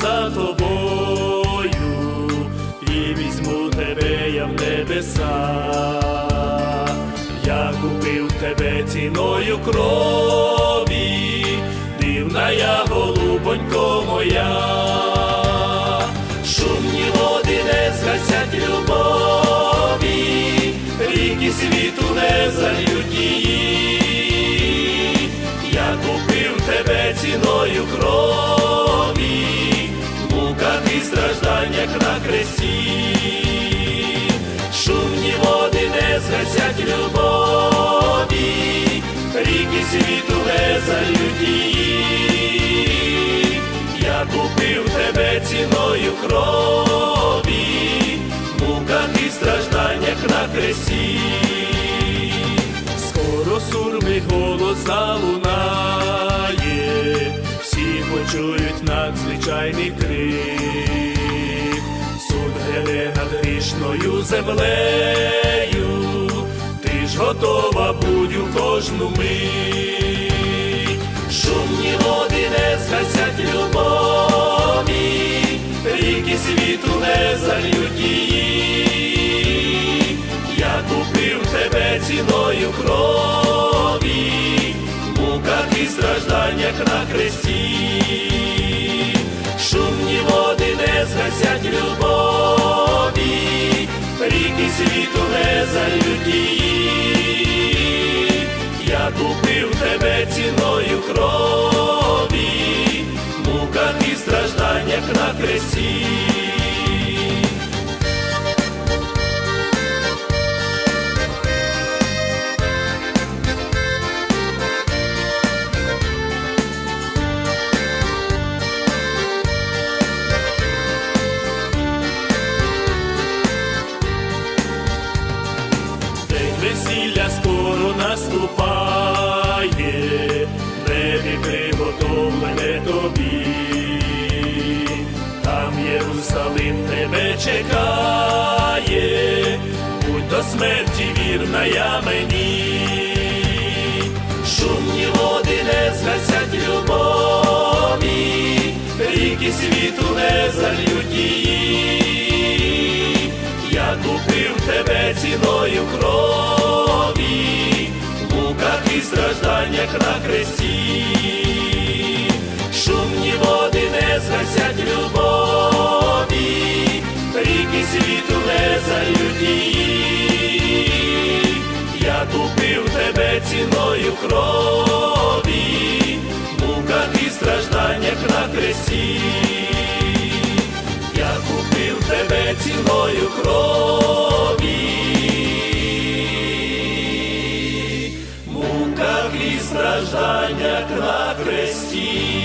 за тобою, і візьму тебе я в небеса. Я купив тебе ціною крові, дивна я голубонько моя, шумні води не згасять любові, ріки світу не зальють її. Я купив тебе ціною крові, стражданнях на кресті. Шумні води не згасять любові, ріки світу не зальють її. Я купив тебе ціною крові, муках і стражданнях на кресті. Скоро сурми голос залунає, всі почують надзвичайний крик, грішною землею, ти ж готова будь у кожну мить. Шумні води не згасять любові, ріки світу не зальють її. Я купив тебе ціною крові, в муках і стражданнях на кресті. Стражданнях на кресті. День весілля скоро наступає, небі приготовлене тобі, чекає, будь до смерті вірна я мені, шумні води не згасять любові, ріки світу не зальють її. Я купив тебе ціною крові, в муках і стражданнях на кресті. Шумні води не згасять любові, ріки світу не зальють її. Я купив тебе ціною крові, муках і стражданнях на кресті. Я купив тебе ціною крові, муках і стражданнях на хресті.